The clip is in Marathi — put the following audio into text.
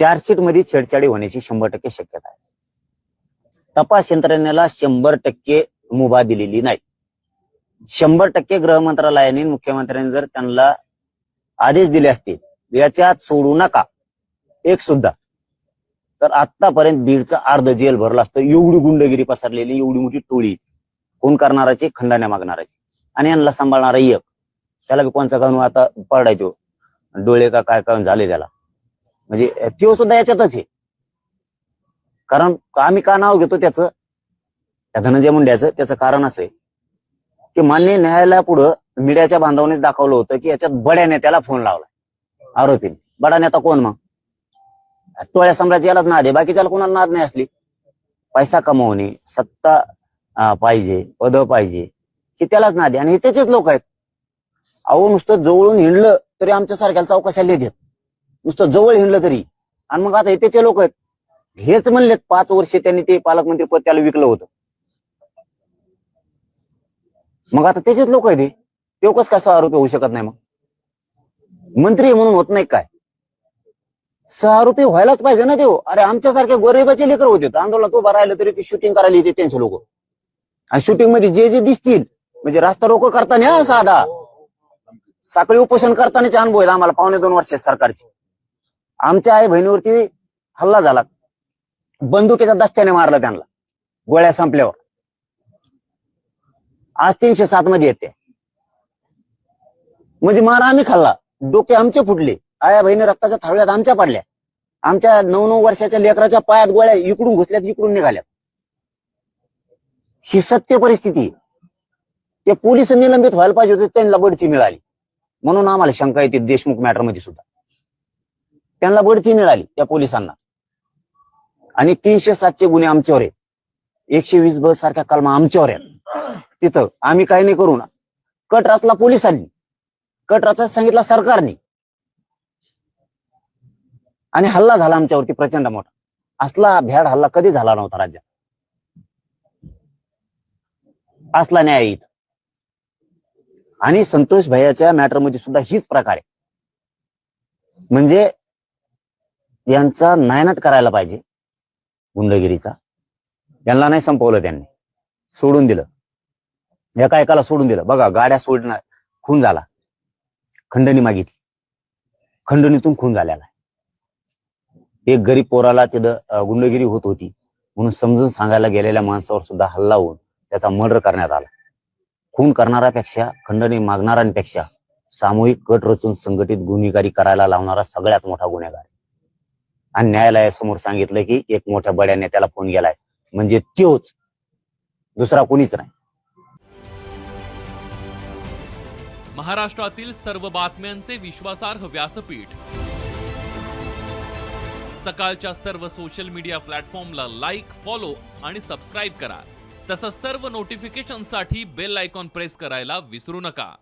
चार्जशीटमध्ये छेडछाडी होण्याची शंभर टक्के शक्यता आहे. तपास यंत्रणेला शंभर टक्के मुभा दिलेली नाही. शंभर टक्के गृह मंत्रालयाने मुख्यमंत्र्यांनी जर त्यांना आदेश दिले असतील याच्यात सोडू नका. एक सुद्धा. तर आतापर्यंत बीडचं अर्ध जेल भरलं असतं. एवढी गुंडगिरी पसरलेली एवढी मोठी टोळी. कोण करणाराची खंडाण्या मागणाराची आणि यांना सांभाळणारा एक. त्याला बी कोणचा कानून आता पडायचो. डोळे का काय काय झाले त्याला. म्हणजे तो सुद्धा याच्यातच आहे. कारण आम्ही का नाव घेतो त्याचं? त्या धनंजय मुंड्याचं. त्याचं कारण असं आहे की मान्य न्यायालयापुढं मीडियाच्या बांधवानेच दाखवलं होतं की याच्यात बड्या नेत्याला फोन लावला आरोपीने. बडा नेता कोण मग? टोळ्या साम्राज्य यालाच नाद आहे. बाकीच्याला कोणाला नाद नाही असली? पैसा कमवणे सत्ता पाहिजे पद पाहिजे हे त्यालाच नाद आहे. आणि हे त्याचेच लोक आहेत. अहो नुसतं जवळून हिंडलं तरी आमच्या सारख्याला चौकशाला देत नुसतं जवळ हिंडलं तरी. आणि मग आता हे त्याचे लोक आहेत. हेच म्हणलेत पाच वर्ष त्यांनी ते पालकमंत्री पद त्याला विकलं होतं. मग आता त्याचेच लोक आहेत ते कस कसा आरोपी होऊ शकत नाही मग? मंत्री म्हणून होत नाही काय? सहा रुपये व्हायलाच पाहिजे ना देव. अरे आमच्यासारखे गोरेबाचे लेकर होते. आंदोलनात उभा राहिलं तरी ते शूटिंग करायला येते त्यांचे लोक. आणि शूटिंगमध्ये जे जे दिसतील म्हणजे रास्ता रोको करताना साधा. साखळी उपोषण करतानाचे अनुभव आहेत आम्हाला पावणे दोन वर्ष सरकारचे. आमच्या आई बहिणीवरती हल्ला झाला. बंदुकीच्या दस्त्याने मारला त्यांना. गोळ्या संपल्यावर. आज तीनशे सात मध्ये येते. म्हणजे मार आम्ही खाल्ला. डोके आमचे फुटले. आया बहिणी रक्ताच्या थाळ्यात आमच्या पडल्या. आमच्या नऊ नऊ वर्षाच्या लेकराच्या पायात गोळ्या इकडून घुसल्यात इकडून निघाल्या ही सत्य परिस्थिती. ते पोलीस निलंबित व्हायला पाहिजे होते त्यांना बढती मिळाली. म्हणून आम्हाला शंका येते देशमुख मॅटरमध्ये सुद्धा. त्यांना बढती मिळाली त्या पोलिसांना. आणि तीनशे सातशे गुन्हे आमच्यावर आहेत. एकशे वीस ब सारख्या कलमा आमच्यावर आहेत. तिथं आम्ही काही नाही करू ना. कट रचला पोलिसांनी कट रचा सांगितला सरकारने. आणि हल्ला झाला आमच्यावरती प्रचंड मोठा. असला भ्याड हल्ला कधी झाला नव्हता राज्यात? असला न्याय इथं. आणि संतोष भैयाच्या मॅटरमध्ये सुद्धा हीच प्रकार. आहे म्हणजे यांचा नायनाट करायला पाहिजे. गुंडगिरीचा. यांना नाही संपवलं त्यांनी. सोडून दिलं. एका एकाला सोडून दिलं. बघा गाड्या सोडणार खून झाला. खंडणी मागितली. खंडणीतून खून झालेला आहे. एक गरीब पोराला तिथं गुंडगिरी होत होती. म्हणून समजून सांगायला गेलेल्या माणसावर सुद्धा हल्ला होऊन त्याचा मर्डर करण्यात आला. खून करणाऱ्यापेक्षा खंडणी मागणाऱ्यांपेक्षा सामूहिक कट रचून संघटित गुन्हेगारी करायला लावणारा सगळ्यात मोठा गुन्हेगार. आणि न्यायालयासमोर सांगितलं की एक मोठ्या बड्या नेत्याला फोन गेलाय म्हणजे त्योच दुसरा कोणीच नाही. महाराष्ट्रातील सर्व बातम्यांचे विश्वासार्ह व्यासपीठ. सकाळच्या सर्व सोशल मीडिया प्लॅटफॉर्मला लाईक फॉलो आणि सबस्क्राईब करा. तसंच सर्व नोटिफिकेशनसाठी बेल आयकॉन प्रेस करायला विसरू नका.